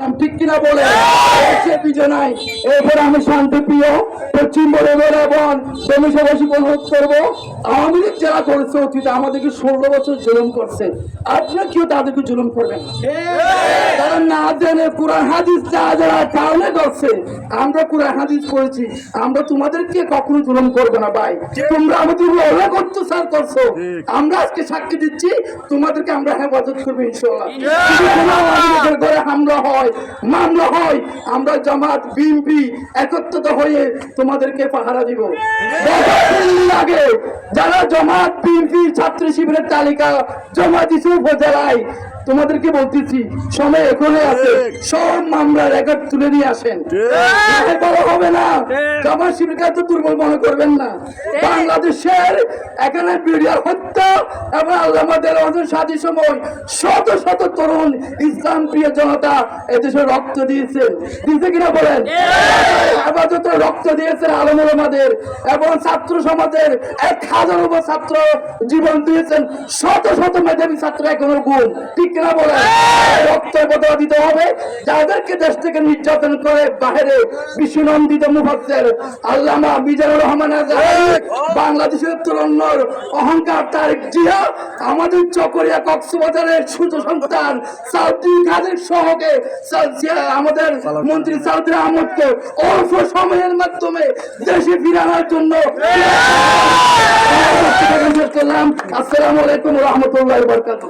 ঠিক কিনা বলে? সে বিজয় নাই। এরপর আমি শান্তিপ্রিয় পশ্চিম বলগর এবং সমিশাবাসী অনুরোধ করব আওয়ামী লীগ যারা করেছে অতীত আমাদেরকে ষোলো বছর জুলুম করছে। আপনারা কেউ তাদেরকে জুলুম করবেন কারণ না জেনে কোরআন হাদিস যা যারা কারণে করছে আমরা কোরআন হাদিস করেছি আমরা তোমাদেরকে কখনো জুলুম করব না ভাই। তোমরা আমাদের অনেক অত্যাচার করছ। আমরা আজকে সাক্ষী দিচ্ছি তোমাদেরকে আমরা হেফাজত করব ইনশাল্লাহ হামলা হয় মামলা হয়। আমরা জামাত বিএনপি একত্রিত হয়ে তোমাদেরকে পাহারা দিব। যারা জামাত বিএনপি ছাত্র শিবিরের তালিকা জমা দিছে উপজেলায় তোমাদেরকে বলতেছি সময় এখনই আছে। সব মামলা রেকর্ড তুলে নিয়ে আসেন। বড় হবে না। জামাত শিবিরকে এত দুর্বল মনে করবেন না। বাংলাদেশের এখানে বিডিআর হত্যা এবং সাথী সময় শত শত তরুণ ইসলাম প্রিয় জনতা এদেশে রক্ত দিয়েছেন। দিয়েছে কিনা বলেন? আপাতত রক্ত দিয়েছেন আলমুল আমাদের এবং ছাত্র সমাজের এক হাজার উপর ছাত্র জীবন দিয়েছেন। শত শত মেধাবী ছাত্র এখনও গুণ ঠিক কিনা বলেন? রক্ত বদলা দিতে হবে। যাদেরকে দেশ থেকে নির্যাতন করে বাহিরে বিশ্বনন্দিত মুফাসের আল্লামা মিজানুর রহমান বাংলাদেশের তরুণর অহংকার তারেক জিয়া আমাদের চকরিয়া কক্সবাজারের সন্তান সাউদি কাদের সহকে আমাদের মন্ত্রী আহমদকে অল্প সময়ের মাধ্যমে দেশে ফিরানোর জন্য আসসালামু আলাইকুম রহমতুল্লাহ বরকাত